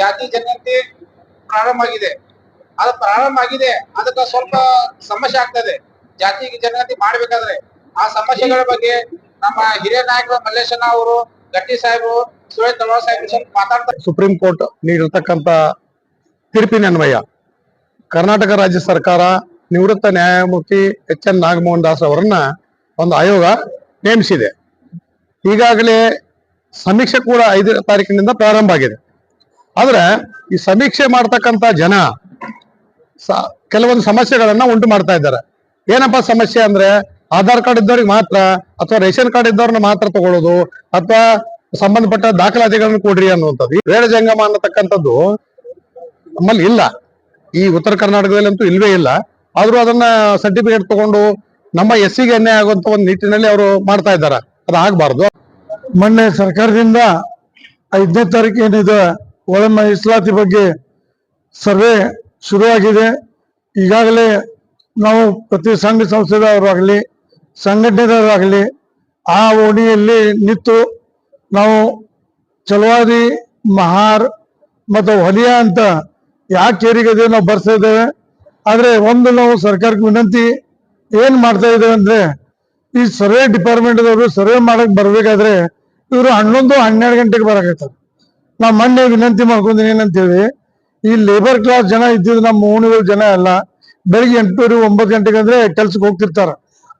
ಜಾತಿ ಜನತೆ ಪ್ರಾರಂಭ ಆಗಿದೆ. ಅದು ಪ್ರಾರಂಭ ಆಗಿದೆ, ಅದಕ್ಕೆ ಸ್ವಲ್ಪ ಸಮಸ್ಯೆ ಆಗ್ತದೆ. ಜಾತಿ ಜನಗಣತಿ ಮಾಡ್ಬೇಕಾದ್ರೆ ಆ ಸಮಸ್ಯೆಗಳ ಬಗ್ಗೆ ನಮ್ಮ ಹಿರಿಯ ನಾಯಕರು ಮಲ್ಲೇಶಣ್ಣ ಅವರು, ಗಟ್ಟಿ ಸಾಹೇಬರು, ಸುರೇಶ್ ತಳವಾರ್ ಸ್ವಲ್ಪ ಮಾತಾಡ್ತಾರೆ ಸುಪ್ರೀಂ ಕೋರ್ಟ್ ನೀಡಿರ್ತಕ್ಕಂತ ತೀರ್ಪಿನ ಅನ್ವಯ. ಕರ್ನಾಟಕ ರಾಜ್ಯ ಸರ್ಕಾರ ನಿವೃತ್ತ ನ್ಯಾಯಮೂರ್ತಿ ಎಚ್ ಎನ್ ನಾಗಮೋಹನ್ ದಾಸ್ ಅವರನ್ನ ಒಂದು ಆಯೋಗ ನೇಮಿಸಿದೆ. ಈಗಾಗಲೇ ಸಮೀಕ್ಷೆ ಕೂಡ ಐದು ತಾರೀಕಿನಿಂದ ಪ್ರಾರಂಭ ಆಗಿದೆ. ಆದ್ರೆ ಈ ಸಮೀಕ್ಷೆ ಮಾಡ್ತಕ್ಕಂತ ಜನ ಕೆಲವೊಂದು ಸಮಸ್ಯೆಗಳನ್ನ ಉಂಟು ಮಾಡ್ತಾ ಇದ್ದಾರೆ. ಏನಪ್ಪ ಸಮಸ್ಯೆ ಅಂದ್ರೆ ಆಧಾರ್ ಕಾರ್ಡ್ ಇದ್ದವ್ರಿಗೆ ಮಾತ್ರ ಅಥವಾ ರೇಷನ್ ಕಾರ್ಡ್ ಇದ್ದವ್ರನ್ನ ಮಾತ್ರ ತಗೊಳ್ಳೋದು ಅಥವಾ ಸಂಬಂಧಪಟ್ಟ ದಾಖಲಾತಿಗಳನ್ನು ಕೊಡ್ರಿ ಅನ್ನುವಂಥದ್ದು. ವೇಳ ಜಂಗಮ ಅನ್ನತಕ್ಕಂಥದ್ದು ನಮ್ಮಲ್ಲಿ ಇಲ್ಲ. ಈ ಉತ್ತರ ಕರ್ನಾಟಕದಲ್ಲಂತೂ ಇಲ್ವೇ ಇಲ್ಲ. ಆದ್ರೂ ಅದನ್ನ ಸರ್ಟಿಫಿಕೇಟ್ ತಗೊಂಡು ನಮ್ಮ ಎಸ್ ಸಿಗೆ ಅನ್ಯಾಯ ಆಗುವಂತ ಒಂದು ನಿಟ್ಟಿನಲ್ಲಿ ಅವರು ಮಾಡ್ತಾ ಇದ್ದಾರೆ. ಅದು ಆಗ್ಬಾರ್ದು ಮೊನ್ನೆ ಸರ್ಕಾರದಿಂದ ಐದನೇ ತಾರೀಕು ಏನಿದೆ ಒಳ ಮೀಸಲಾತಿ ಬಗ್ಗೆ ಸರ್ವೆ ಶುರುವಾಗಿದೆ. ಈಗಾಗಲೇ ನಾವು ಪ್ರತಿ ಸಂಘ ಸಂಸ್ಥೆದವರಾಗಲಿ ಸಂಘಟನೆದವರಾಗಲಿ ಆ ಓಣಿಯಲ್ಲಿ ನಿಂತು ನಾವು ಚಲವಾದಿ ಮಹಾರ್ ಮತ್ತು ಹೊಲಿಯ ಅಂತ ಯಾಕೆ ಏರಿಗದೆ ನಾವು ಬರ್ತಾ ಇದ್ದೇವೆ, ಆದರೆ ಒಂದು ನಾವು ಸರ್ಕಾರಕ್ಕೆ ವಿನಂತಿ ಏನು ಮಾಡ್ತಾ ಇದ್ದೇವೆ ಅಂದ್ರೆ, ಈ ಸರ್ವೆ ಡಿಪಾರ್ಟ್ಮೆಂಟ್ ದವರು ಸರ್ವೆ ಮಾಡಕ್ ಬರಬೇಕಾದ್ರೆ ಇವರು ಹನ್ನೊಂದು ಹನ್ನೆರಡು ಗಂಟೆಗೆ ಬರಕೈತಾರೆ ನಾ ಮೊನ್ನೆ ವಿನಂತಿ ಮಾಡ್ಕೊಂತೀನಿ ಏನಂತೇಳಿ, ಈ ಲೇಬರ್ ಕ್ಲಾಸ್ ಜನ ಇದ್ದಿದ್ದು ನಮ್ಮ ಓಣಿಗಳ ಜನ ಅಲ್ಲ, ಬೆಳಿಗ್ಗೆ ಎಂಟೂವರೆ, ಒಂಬತ್ತು ಗಂಟೆಗೆ ಅಂದ್ರೆ ಕೆಲ್ಸಕ್ಕೆ ಹೋಗ್ತಿರ್ತಾರ.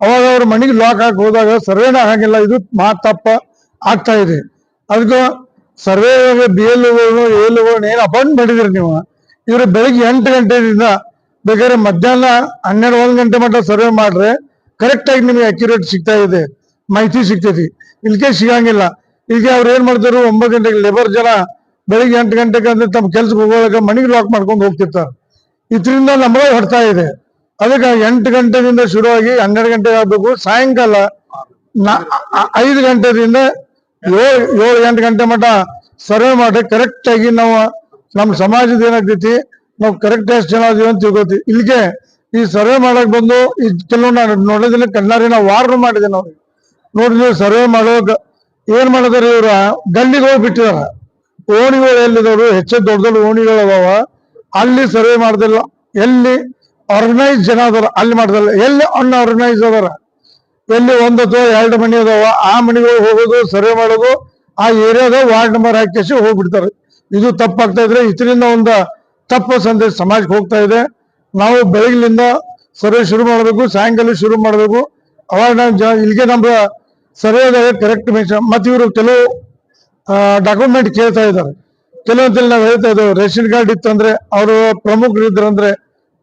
ಅವಾಗ ಅವ್ರ ಮನೆಗೆ ಲಾಕ್ ಹಾಕಿ ಹೋದಾಗ ಸರ್ವೇನ ಆಗಂಗಿಲ್ಲ ಇದು ಮಾತ್ ತಪ್ಪ ಆಗ್ತಾ ಇದೆ. ಅದಕ್ಕೆ ಸರ್ವೆ ಬಿ ಎಲ್ ಏನು ಅಪಾಯಿಂಟ್ ಮಾಡಿದ್ರಿ ನೀವು? ಇವರು ಬೆಳಿಗ್ಗೆ ಎಂಟು ಗಂಟೆಯಿಂದ ಬೇಕಾದ್ರೆ ಮಧ್ಯಾಹ್ನ ಹನ್ನೆರಡು, ಒಂದು ಗಂಟೆ ಮಟ್ಟ ಸರ್ವೆ ಮಾಡ್ರೆ ಕರೆಕ್ಟ್ ಆಗಿ ನಿಮಗೆ ಅಕ್ಯುರೇಟ್ ಸಿಗ್ತಾ ಇದೆ, ಮಾಹಿತಿ ಸಿಗ್ತೈತಿ. ಇಲ್ಕೆ ಸಿಗಂಗಿಲ್ಲ. ಈಗ ಅವ್ರು ಏನ್ ಮಾಡ್ತಾರು ಒಂಬತ್ತು ಗಂಟೆಗೆ ಲೇಬರ್ ಜನ ಬೆಳಿಗ್ಗೆ ಎಂಟು ಗಂಟೆಗೆ ಅಂದ್ರೆ ತಮ್ಮ ಕೆಲ್ಸಕ್ಕೆ ಹೋಗೋವಾಗ ಮನೆಗೆ ಲಾಕ್ ಮಾಡ್ಕೊಂಡು ಹೋಗ್ತಿರ್ತಾರೆ. ಇದರಿಂದ ನಮಗೆ ಹೊಡ್ತಾ ಇದೆ. ಅದಕ್ಕೆ ಎಂಟು ಗಂಟೆದಿಂದ ಶುರುವಾಗಿ ಹನ್ನೆರಡು ಗಂಟೆ ಆಗ್ಬೇಕು ಸಾಯಂಕಾಲ ಐದು ಗಂಟೆದಿಂದ ಏಳು ಏಳು, ಎಂಟು ಗಂಟೆ ಮಟ್ಟ ಸರ್ವೆ ಮಾಡಿ ಕರೆಕ್ಟ್ ಆಗಿ ನಾವು ನಮ್ಮ ಸಮಾಜದ ಏನಾಗ್ತೈತಿ? ನಾವು ಕರೆಕ್ಟ್ ಎಷ್ಟು ಜನ ಅದೀವಿ ಅಂತ ತಿಳ್ಕೊತೀವಿ ಇಲ್ಲಿಗೆ ಈ ಸರ್ವೆ ಮಾಡಕ್ ಬಂದು ಈ ಕೆಲವು ನಾನು ನೋಡೋದಿಲ್ಲ ಕಣ್ಣಾರಿ ನಾವು ವಾರ್ನು ಮಾಡಿದೆ ನಾವು ನೋಡಿದ್ವಿ ಸರ್ವೆ ಮಾಡೋಕ್ ಏನ್ ಮಾಡಿದಾರೆ ಇವ್ರ? ಹೋಗಿ ಬಿಟ್ಟಿದಾರ. ಓಣಿಗಳು ಎಲ್ಲಿದವರು ಹೆಚ್ಚು ದೊಡ್ಡ ದೊಡ್ಡ ಓಣಿಗಳು ಅದಾವ. ಅಲ್ಲಿ ಸರ್ವೆ ಮಾಡ್ದಿಲ್ಲ. ಎಲ್ಲಿ ಆರ್ಗನೈಸ್ ಜನ ಅದಾರ? ಅಲ್ಲಿ ಮಾಡ್ದಲ್ಲ. ಎಲ್ಲಿ ಅನ್ಆರ್ಗನೈಸ್ ಅದಾರ? ಎಲ್ಲಿ ಒಂದು ಅಥವಾ ಎರಡು ಮನೆ ಅದಾವ? ಆ ಮನೆಗಳು ಹೋಗೋದು ಸರ್ವೆ ಮಾಡೋದು, ಆ ಏರಿಯಾದ ವಾರ್ಡ್ ನಂಬರ್ ಹಾಕಿಸಿ ಹೋಗ್ಬಿಡ್ತಾರೆ. ಇದು ತಪ್ಪಾಗ್ತಾ ಇದ್ರೆ ಇದರಿಂದ ಒಂದು ತಪ್ಪು ಸಂದೇಶ ಸಮಾಜಕ್ಕೆ ಹೋಗ್ತಾ ಇದೆ. ನಾವು ಬೆಳಗ್ಲಿಂದ ಸರ್ವೆ ಶುರು ಮಾಡಬೇಕು, ಸಾಯಂಕಾಲ ಶುರು ಮಾಡಬೇಕು. ಅವಾಗ ಇಲ್ಲಿಗೆ ನಮ್ಮ ಸರ್ವೆದಾಗ ಕರೆಕ್ಟ್ ಮೆನ್ಷನ್ ಮತ್ತು ಇವರು ಕೆಲವು ಡಾಕ್ಯುಮೆಂಟ್ ಕೇಳ್ತಾ ಇದ್ದಾರೆ. ಕೆಲವೊಂದಲ್ಲಿ ನಾವು ಹೇಳ್ತಾ ಇದ್ದೇವೆ, ರೇಷನ್ ಕಾರ್ಡ್ ಇತ್ತಂದ್ರೆ ಅವರು ಪ್ರಮುಖರು ಇದ್ರಂದ್ರೆ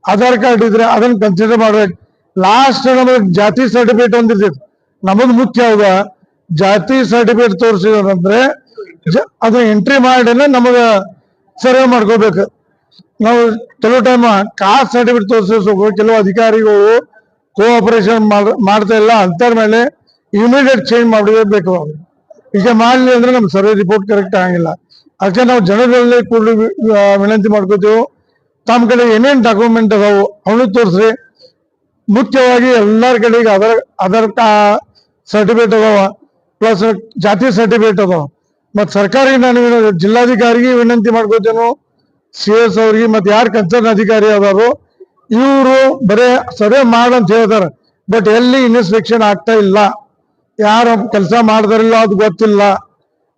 ಆಧಾರ್ ಕಾರ್ಡ್ ಇದ್ರೆ ಅದನ್ನ ಕನ್ಸಿಡರ್ ಮಾಡ್ಬೇಕು. ಲಾಸ್ಟ್ ನಮಗೆ ಜಾತಿ ಸರ್ಟಿಫಿಕೇಟ್ ಒಂದಿರ್ತೈತಿ ನಮಗ್ ಮುಖ್ಯ ಆಗ ಜಾತಿ ಸರ್ಟಿಫಿಕೇಟ್ ತೋರಿಸಿದ್ರಂದ್ರೆ ಜ- ಅದನ್ನ ಎಂಟ್ರಿ ಮಾಡಿನೇ ನಮಗ ಸರ್ವೆ ಮಾಡ್ಕೋಬೇಕು. ನಾವು ಕೆಲವು ಟೈಮ್ ಕಾಸ್ಟ್ ಸರ್ಟಿಫಿಕೇಟ್ ತೋರಿಸಬೇಕು ಕೆಲವು ಅಧಿಕಾರಿಗಳು ಕೋಆಪರೇಷನ್ ಮಾಡ್ತಾ ಇಲ್ಲ. ಅಂತ ಮೇಲೆ ಇಮಿಡಿಯೇಟ್ ಚೇಂಜ್ ಮಾಡಬೇಕು ಅವರು. ಈಗ ಮಾಡಲಿ ಅಂದ್ರೆ ನಮ್ಮ ಸರ್ವೆ ರಿಪೋರ್ಟ್ ಕರೆಕ್ಟ್ ಆಗಿಲ್ಲ ಅದಕ್ಕೆ ನಾವು ಜನರಲ್ಲಿ ಕೂಡ ವಿನಂತಿ ಮಾಡ್ಕೋತೀವಿ. ತಮ್ಮ ಕಡೆ ಏನೇನು ಡಾಕ್ಯುಮೆಂಟ್ ಅದಾವು ಅವನು ತೋರಿಸ್ರಿ. ಮುಖ್ಯವಾಗಿ ಎಲ್ಲರ ಕಡೆಗೆ ಆಧಾರ್ ಆಧಾರ್ ಸರ್ಟಿಫಿಕೇಟ್ ಅದಾವ. ಪ್ಲಸ್ ಜಾತಿ ಸರ್ಟಿಫಿಕೇಟ್ ಅದಾವ. ಮತ್ತು ಸರ್ಕಾರಿ ನಾನು ಜಿಲ್ಲಾಧಿಕಾರಿಗೆ ವಿನಂತಿ ಮಾಡ್ಕೋತೇನು. ಸಿ ಎಸ್ ಅವ್ರಿಗೆ ಮತ್ತೆ ಯಾರು ಕನ್ಸರ್ನ್ ಅಧಿಕಾರಿ ಅದಾರೋ, ಇವರು ಬರೇ ಸರ್ವೆ ಮಾಡಂತ ಹೇಳ್ತಾರೆ. ಬಟ್ ಎಲ್ಲಿ ಇನ್ಸ್ಪೆಕ್ಷನ್ ಆಗ್ತಾ ಇಲ್ಲ. ಯಾರು ಕೆಲಸ ಮಾಡ್ತಾರಿಲ್ಲ ಅದು ಗೊತ್ತಿಲ್ಲ.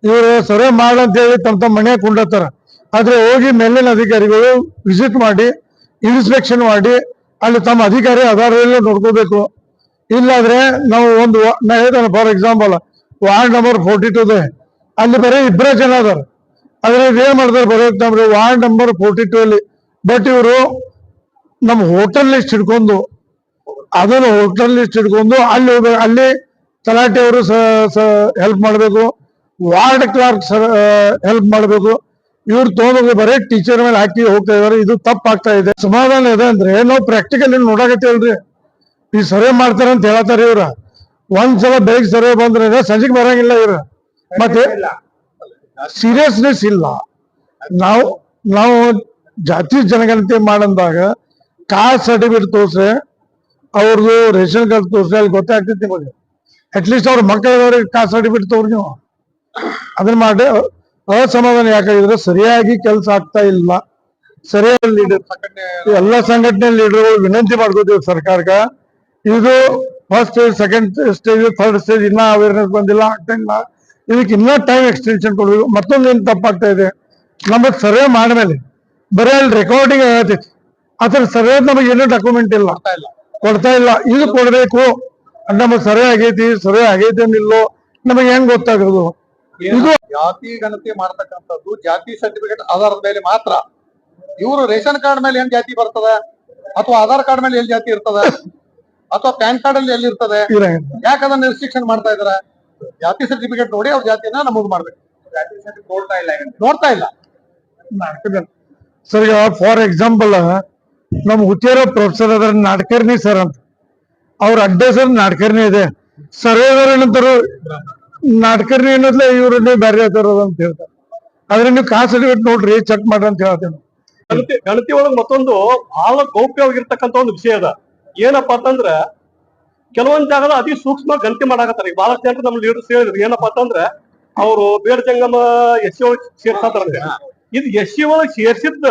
ಇವರು ಸರ್ವೆ ಮಾಡಂತ ಹೇಳಿ ತಮ್ಮ ತಮ್ಮ ಮನೆ ಕೊಂಡತ್ತಾರ ಆದ್ರೆ ಹೋಗಿ ಮೇಲಿನ ಅಧಿಕಾರಿಗಳು ವಿಸಿಟ್ ಮಾಡಿ ಇನ್ಸ್ಪೆಕ್ಷನ್ ಮಾಡಿ, ಅಲ್ಲಿ ತಮ್ಮ ಅಧಿಕಾರಿ ಆಧಾರದಲ್ಲಿ ನೋಡ್ಕೋಬೇಕು. ಇಲ್ಲಾದ್ರೆ ನಾವು ಒಂದು ನಾ ಹೇಳ್ತೇನೆ for example ward number forty two ಅಲ್ಲಿ ಬರೀ ಇಬ್ಬರೇ ಜನ ಅದಾರ. ಆದ್ರೆ ಇವ್ರು ಮಾಡ್ತಾರೆ ಮಾಡ್ತಾರೆ ಬರೋಕ್ತಂದ್ರೆ ವಾರ್ಡ್ ನಂಬರ್ ಫೋರ್ಟಿ ಟೂ ಅಲ್ಲಿ ಬಟ್ ಇವರು ನಮ್ಮ ಹೋಟೆಲ್ ಲಿಸ್ಟ್ ಹಿಡ್ಕೊಂಡು, ಅದನ್ನು ಹೋಟೆಲ್ ಲಿಸ್ಟ್ ಹಿಡ್ಕೊಂಡು ಅಲ್ಲಿ ಹೋಗ್ಬೇಕು ಅಲ್ಲಿ ತಲಾಟೆ ಅವರು ಹೆಲ್ಪ್ ಮಾಡಬೇಕು. ವಾರ್ಡ್ ಕ್ಲಾರ್ಕ್ ಹೆಲ್ಪ್ ಮಾಡಬೇಕು. ಇವ್ರು ತಗೊಂಡೋಗಿ ಬರೀ ಟೀಚರ್ ಮೇಲೆ ಹಾಕಿ ಹೋಗ್ತಾ ಇದಾರೆ. ಇದು ತಪ್ಪಾಗ್ತಾ ಇದೆ. ಸಮಾಧಾನ ಇದೆ ಅಂದ್ರೆ ನಾವು ಪ್ರಾಕ್ಟಿಕಲ್ ನೋಡಾಕತ್ತೇವಲ್ರಿ ಈ ಸರ್ವೆ ಮಾಡ್ತಾರೆ ಅಂತ ಹೇಳತ್ತಾರ ಇವ್ರ. ಒಂದ್ಸಲ ಬೆಳಿಗ್ಗೆ ಸರ್ವೆ ಬಂದ್ರೆ ಸಂಜೆಗೆ ಬರಂಗಿಲ್ಲ ಇವ್ರ. ಮತ್ತೆ ಸೀರಿಯಸ್ನೆಸ್ ಇಲ್ಲ. ನಾವು ನಾವು ಜಾತಿ ಜನಗಣತಿ ಮಾಡಂದಾಗ ಕಾಸ್ಟ್ ಸರ್ಟಿಫಿಕೇಟ್ ತೋರ್ಸ್ರೆ ಅವ್ರದ್ದು ರೇಷನ್ ಕಾರ್ಡ್ ತೋರ್ಸ್ರೆ, ಅಲ್ಲಿ ಗೊತ್ತಾಗ್ತೈತಿ ನಿಮಗೆ. ಅಟ್ಲೀಸ್ಟ್ ಅವ್ರ ಮಕ್ಕಳವ್ರಿಗೆ ಕಾಸು ಸರ್ಟಿಫಿಕೇಟ್ ತೋರಿ ನೀವು. ಅದನ್ನ ಮಾಡಿ ಅಸಮಾಧಾನ ಯಾಕಾಗಿದ್ರೆ ಸರಿಯಾಗಿ ಕೆಲಸ ಆಗ್ತಾ ಇಲ್ಲ. ಸರಿಯಾಗಿ ಲೀಡರ್ ಎಲ್ಲ ಸಂಘಟನೆ ಲೀಡರ್ಗಳು ವಿನಂತಿ ಮಾಡ್ಕೋತೀವಿ ಸರ್ಕಾರಕ್ಕೆ. ಇದು first stage second stage third stage ಇನ್ನ ಅವೇರ್ನೆಸ್ ಬಂದಿಲ್ಲ ಆಗ್ತಾ ಇದಕ್ಕೆ ಇನ್ನೂ ಟೈಮ್ ಎಕ್ಸ್ಟೆನ್ಷನ್ ಕೊಡಬೇಕು. ಮತ್ತೊಂದು ಏನ್ ತಪ್ಪಾಗ್ತಾ ಇದೆ? ನಮ್ಮ ಸರ್ವೆ ಮಾಡ್ಮೇಲೆ ಬರೀ ಅಲ್ಲಿ ರೆಕಾರ್ಡಿಂಗ್ ಆಗತೈತಿ ಅದ್ರ ಸರ್ವೆ ನಮಗೆ ಏನೂ ಡಾಕ್ಯುಮೆಂಟ್ ಇಲ್ಲ. ಕೊಡ್ತಾ ಇಲ್ಲ. ಇದು ಕೊಡ್ಬೇಕು. ನಮ್ಮ ಸರಿ ಆಗೈತಿ ಸರಿ ಆಗೈತಿ ಅನ್ನಿಲ್ಲೋ ನಮಗೆ ಹೆಂಗ್ ಗೊತ್ತಾಗೋದು? ಇದು ಜಾತಿ ಗಣತಿ ಮಾಡ್ತಕ್ಕಂಥದ್ದು ಜಾತಿ ಸರ್ಟಿಫಿಕೇಟ್ ಆಧಾರದ ಮೇಲೆ ಮಾತ್ರ. ಇವರು ರೇಷನ್ ಕಾರ್ಡ್ ಮೇಲೆ ಏನ್ ಜಾತಿ ಬರ್ತದ? ಅಥವಾ ಆಧಾರ್ ಕಾರ್ಡ್ ಮೇಲೆ ಎಲ್ಲಿ ಜಾತಿ ಇರ್ತದ? ಅಥವಾ ಪ್ಯಾನ್ ಕಾರ್ಡ್ ಅಲ್ಲಿ ಎಲ್ಲಿ ಇರ್ತದೆ. ಯಾಕೆ ಅದನ್ನ ರಿಸ್ಟ್ರಿಕ್ಷನ್ ಮಾಡ್ತಾ ಇದಾರೆ? ಜಾತಿ ಸರ್ಟಿಫಿಕೇಟ್ ನೋಡಿ ಅವ್ರ ಜಾತಿಯನ್ನ ನಮೂದು ಮಾಡ್ಬೇಕು. ನೋಡ್ತಾ ಇಲ್ಲ. ನೋಡ್ತಾ ಇಲ್ಲ. ಸರ್ ಈಗ ಫಾರ್ ಎಕ್ಸಾಂಪಲ್ ನಮ್ ಹುಚ್ಚೇರೋ ಪ್ರೊಫೆಸರ್ ಅದ್ರ ನಾಟಕರ್ನಿ ಸರ್ ಅಂತ. ಅವ್ರ ಅಡ್ಡ ಸರ್ ನಾಟಕರ್ಣಿ ಇದೆ. ಸರ್ವೇದವ್ರು ಏನಂತಾರು ನಾಡ್ಕರ್ನಿ ಅನ್ನೋದ್ಲೆ ಇವ್ರನ್ನೇ ಬ್ಯಾರೆ ಹೇಳ್ತಾರ ಅಂತ ಹೇಳ್ತಾರೆ. ಆದ್ರೆ ನೀವು ಕಾಸ್ಟ್ ಸರ್ಟಿಫಿಕೇಟ್ ನೋಡ್ರಿ ಚೆಕ್ ಮಾಡ್ರಿ ಅಂತ ಹೇಳ್ತೇನೆ. ಗಣತಿ ಗಣತಿ ಒಳಗ್ ಮತ್ತೊಂದು ಬಹಳ ಗೌಪ್ಯವಾಗಿರ್ತಕ್ಕಂಥ ಒಂದು ವಿಷಯ ಅದ. ಏನಪ್ಪಾ ಅಂತಂದ್ರ, ಕೆಲವೊಂದ್ ಜಾಗದ ಅತಿ ಸೂಕ್ಷ್ಮ ಗಣತಿ ಮಾಡಾಕತ್ತಾರ. ಈಗ ಬಹಳಷ್ಟು ಜನರು ನಮ್ಮ ಲೀಡರ್ಸ್ ಹೇಳಿದ್ರು. ಏನಪ್ಪಾ ಅಂತಂದ್ರ, ಅವರು ಬೇಡ ಜಂಗಮ ಎಸ್ ಸಿ ಒಳಗೆ ಸೇರ್ಸಾತಾರಂತೆ ಇದು ಎಸ್ ಸಿ ಒಳಗೆ ಸೇರ್ಸಿದ್ದ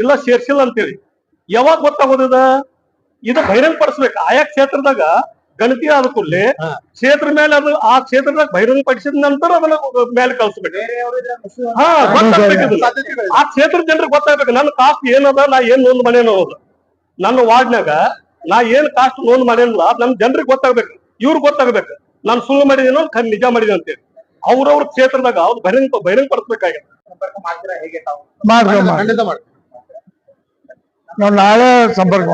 ಇಲ್ಲ ಸೇರ್ಸಿಲ್ಲ ಅಂತೇಳಿ. ಯಾವಾಗ ಗೊತ್ತಾಗೋದಿದ ಇದು ಬಹಿರಂಗ ಪಡಿಸ್ಬೇಕು ಆಯಾ ಕ್ಷೇತ್ರದಾಗ ಗಣತಿ ಆದ ಕೂಡಲೇ ಕ್ಷೇತ್ರ ಮೇಲೆ ಅದು ಆ ಕ್ಷೇತ್ರದಾಗ ಬಹಿರಂಗ ಪಡಿಸಿದ ನಂತರ ಅದನ್ನ ಮೇಲೆ ಕಳಿಸ್ಬೇಕು. ಹಾ ಗೊತ್ತಾಗ್ಬೇಕು ಆ ಕ್ಷೇತ್ರದ ಜನರಿಗೆ ಗೊತ್ತಾಗ್ಬೇಕು. ನನ್ನ ಕಾಸ್ಟ್ ಏನದ ನಾ ಏನ್ ನೋಂದ್ ಮಾಡೇನ ಅನ್ನೋದು. ನನ್ನ ವಾರ್ಡ್ನಾಗ ನಾ ಏನ್ ಕಾಸ್ಟ್ ನೋಂದ್ ಮಾಡೇನಿಲ್ಲ ನಮ್ ಜನರಿಗೆ ಗೊತ್ತಾಗ್ಬೇಕು. ಇವ್ರಿಗೆ ಗೊತ್ತಾಗ್ಬೇಕು. ನಾನು ಸುಳ್ಳು ಮಾಡಿದೇನೋ ನಿಜ ಮಾಡಿದೆ ಅಂತೇಳಿ ಅವ್ರವ್ರ ಕ್ಷೇತ್ರದಾಗ ಅವ್ರು ಬಹಿರಂಗ ಬಹಿರಂಗ ಪಡಿಸ್ಬೇಕಾಗಿದೆ ಸಂಪರ್ಕ ಮಾಡ್ತೀರಾ ಹೇಗೆ ತಾವು ಮಾಡ್ರಿ ಮಾಡ್ರಿ. ಖಂಡಿತ ಮಾಡಿ ನಾವು ನಾಳೆ ಸಂಪರ್ಕ